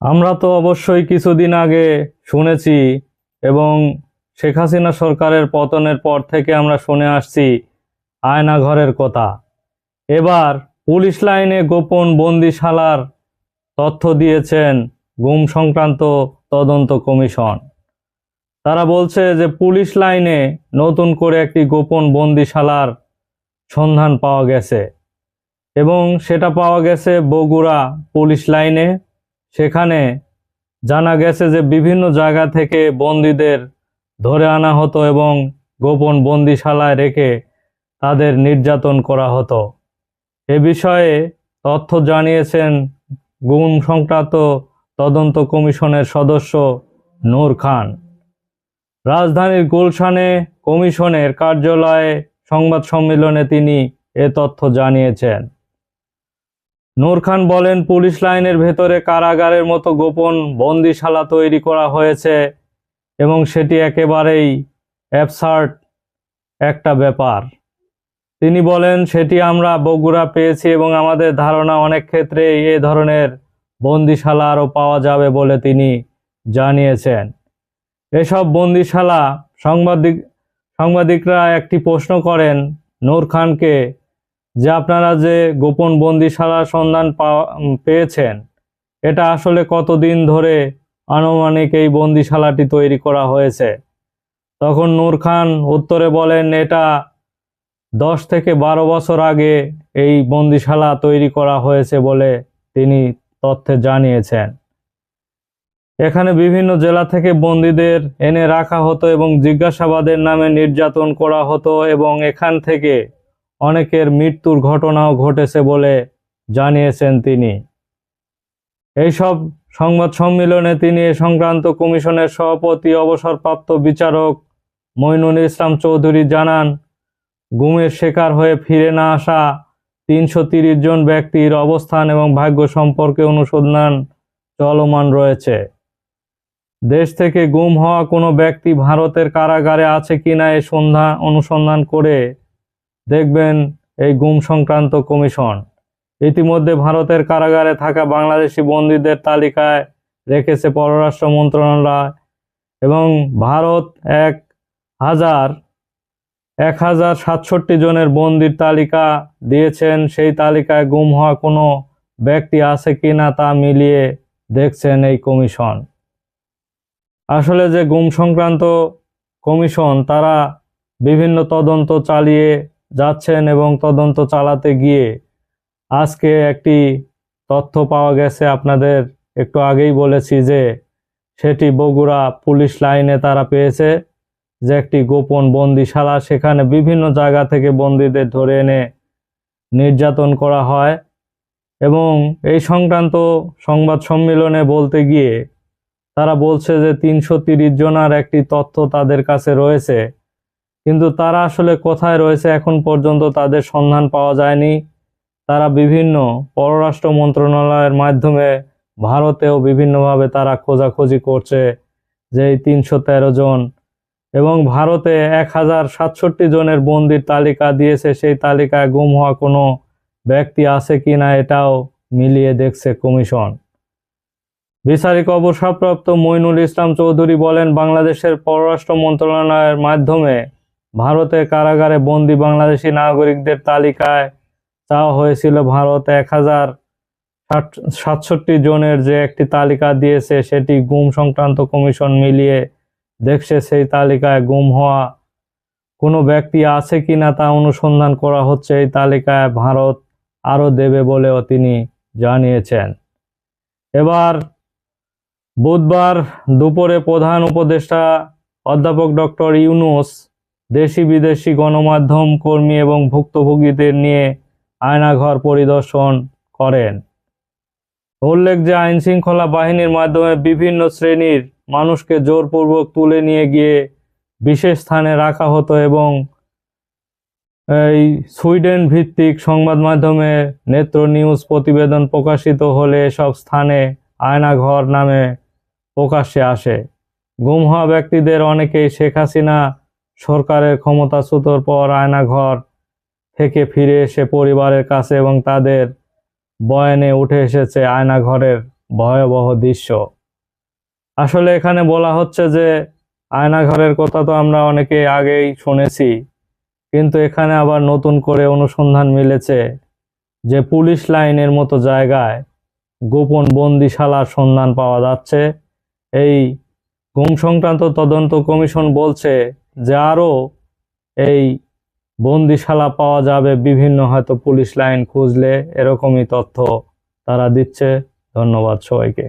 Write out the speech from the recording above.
আমরা তো অবশ্যই কিছুদিন আগে শুনেছি এবং শেখ হাসিনা সরকারের পতনের পর থেকে আমরা শুনে আসছি আয়নাঘরের কথা। এবার পুলিশ লাইনে গোপন বন্দিশালার তথ্য দিয়েছেন গুম সংক্রান্ত তদন্ত কমিশন। তারা বলছে যে পুলিশ লাইনে নতুন করে একটি গোপন বন্দিশালার সন্ধান পাওয়া গেছে এবং সেটা পাওয়া গেছে বগুড়া পুলিশ লাইনে। সেখানে জানা গেছে যে বিভিন্ন জায়গা থেকে বন্দীদের ধরে আনা হতো এবং গোপন বন্দিশালায় রেখে তাদের নির্যাতন করা হতো। এ বিষয়ে তথ্য জানিয়েছেন গুম সংক্রান্ত তদন্ত কমিশনের সদস্য নূর খান। রাজধানীর গুলশানে কমিশনের কার্যালয়ে সংবাদ সম্মেলনে তিনি এ তথ্য জানিয়েছেন। নূর খান বলেন, পুলিশ লাইনের ভেতরে কারাগারের মতো গোপন বন্দিশালা তৈরি করা হয়েছে এবং সেটি একেবারেই অ্যাবসার্ট একটা ব্যাপার। তিনি বলেন, সেটি আমরা বগুড়া পেয়েছি এবং আমাদের ধারণা অনেক ক্ষেত্রে এ ধরনের বন্দিশালা আরও পাওয়া যাবে বলে তিনি জানিয়েছেন। এসব বন্দিশালা সাংবাদিক, সাংবাদিকরা একটি প্রশ্ন করেন নূর খানকে যে আপনারা যে গোপন বন্দিশালার সন্ধান পেয়েছেন, এটা আসলে কতদিন ধরে আনুমানিক এই বন্দিশালাটি তৈরি করা হয়েছে? তখন নূর খান উত্তরে বলেন, এটা দশ থেকে বারো বছর আগে এই বন্দিশালা তৈরি করা হয়েছে বলে তিনি তথ্যে জানিয়েছেন। এখানে বিভিন্ন জেলা থেকে বন্দীদের এনে রাখা হতো এবং জিজ্ঞাসাবাদের নামে নির্যাতন করা হতো এবং এখান থেকে অনেকের মৃত্যুর ঘটনাও ঘটেছে বলে জানিয়েছেন তিনি। এইসব সংবাদ সম্মেলনে তিনি এ সংক্রান্ত কমিশনের সভাপতি, অবসরপ্রাপ্ত বিচারক মইনুল ইসলাম চৌধুরী জানান, গুমের শিকার হয়ে ফিরে না আসা তিনশো জন ব্যক্তির অবস্থান এবং ভাগ্য সম্পর্কে অনুসন্ধান চলমান রয়েছে। দেশ থেকে গুম হওয়া কোনো ব্যক্তি ভারতের কারাগারে আছে কিনা এ সন্ধ্যা অনুসন্ধান করে দেখবেন এই গুম সংক্রান্ত কমিশন। ইতিমধ্যে ভারতের কারাগারে থাকা বাংলাদেশি বন্দীদের তালিকায় রেখেছে পররাষ্ট্র মন্ত্রণালয় এবং ভারত এক হাজার এক হাজার সাতষট্টি জনের বন্দির তালিকা দিয়েছেন। সেই তালিকায় গুম হওয়া কোনো ব্যক্তি আছে কিনা তা মিলিয়ে দেখছেন এই কমিশন। আসলে যে গুম সংক্রান্ত কমিশন, তারা বিভিন্ন তদন্ত চালিয়ে যাচ্ছেন এবং তদন্ত চালাতে গিয়ে আজকে একটি তথ্য পাওয়া গেছে। আপনাদের একটু আগেই বলেছি যে সেটি বগুড়া পুলিশ লাইনে তারা পেয়েছে যে একটি গোপন বন্দিশালা। সেখানে বিভিন্ন জায়গা থেকে বন্দীদের ধরে এনে নির্যাতন করা হয় এবং এই সংক্রান্ত সংবাদ সম্মেলনে বলতে গিয়ে তারা বলছে যে তিনশো জনার একটি তথ্য তাদের কাছে রয়েছে। কিন্তু তারা আসলে কোথায় রয়েছে এখন পর্যন্ত তাদের সন্ধান পাওয়া যায়নি। তারা বিভিন্ন পররাষ্ট্র মন্ত্রণালয়ের মাধ্যমে ভারতেও বিভিন্নভাবে তারা খোঁজাখুঁজি করছে যে এই তিনশো তেরো জন। এবং ভারতে এক হাজার সাতষট্টি জনের বন্দির তালিকা দিয়েছে, সেই তালিকায় গুম হওয়া কোনো ব্যক্তি আছে কিনা এটাও মিলিয়ে দেখছে কমিশন। বিচারিক অবসরপ্রাপ্ত মইনুল ইসলাম চৌধুরী বলেন, বাংলাদেশের পররাষ্ট্র মন্ত্রণালয়ের মাধ্যমে ভারতের কারাগারে বন্দি বাংলাদেশি নাগরিকদের তালিকায় চাওয়া হয়েছিল ভারত এক হাজার সাতষট্টি জনের যে একটি তালিকা দিয়েছে, সেটি গুম সংক্রান্ত কমিশন মিলিয়ে দেখছে সেই তালিকায় গুম হওয়া কোনো ব্যক্তি আছে কিনা তা অনুসন্ধান করা হচ্ছে। এই তালিকায় ভারত আরও দেবে বলেও তিনি জানিয়েছেন। এবার বুধবার দুপুরে প্রধান উপদেষ্টা অধ্যাপক ডক্টর ইউনুস দেশি বিদেশি গণমাধ্যম কর্মী এবং ভুক্তভোগীদের নিয়ে আয়নাঘর পরিদর্শন করেন। উল্লেখ যে আইন শৃঙ্খলা বাহিনীর মাধ্যমে বিভিন্ন শ্রেণির মানুষকে জোরপূর্বক তুলে নিয়ে গিয়ে বিশেষ স্থানে রাখা হতো এবং এই সুইডেন ভিত্তিক সংবাদ মাধ্যমে নেত্র নিউজ প্রতিবেদন প্রকাশিত হলে এসব স্থানে আয়নাঘর নামে প্রকাশ্যে আসে। গুম হওয়া ব্যক্তিদের অনেকেই শেখ হাসিনা সরকারের ক্ষমতাচ্যুতর পর আয়নাঘর থেকে ফিরে এসে পরিবারের কাছে এবং তাদের বয়ানে উঠে এসেছে আয়নাঘরের ভয়াবহ দৃশ্য। আসলে এখানে বলা হচ্ছে যে আয়নাঘরের কথা তো আমরা অনেকে আগেই শুনেছি, কিন্তু এখানে আবার নতুন করে অনুসন্ধান মিলেছে যে পুলিশ লাইনের মতো জায়গায় গোপন বন্দিশালার সন্ধান পাওয়া যাচ্ছে। এই গুম সংক্রান্ত তদন্ত কমিশন বলছে যে আরও এই বন্দিশালা পাওয়া যাবে, বিভিন্ন হয়তো পুলিশ লাইন খুঁজলে এরকমই তথ্য তারা দিচ্ছে। ধন্যবাদ সবাইকে।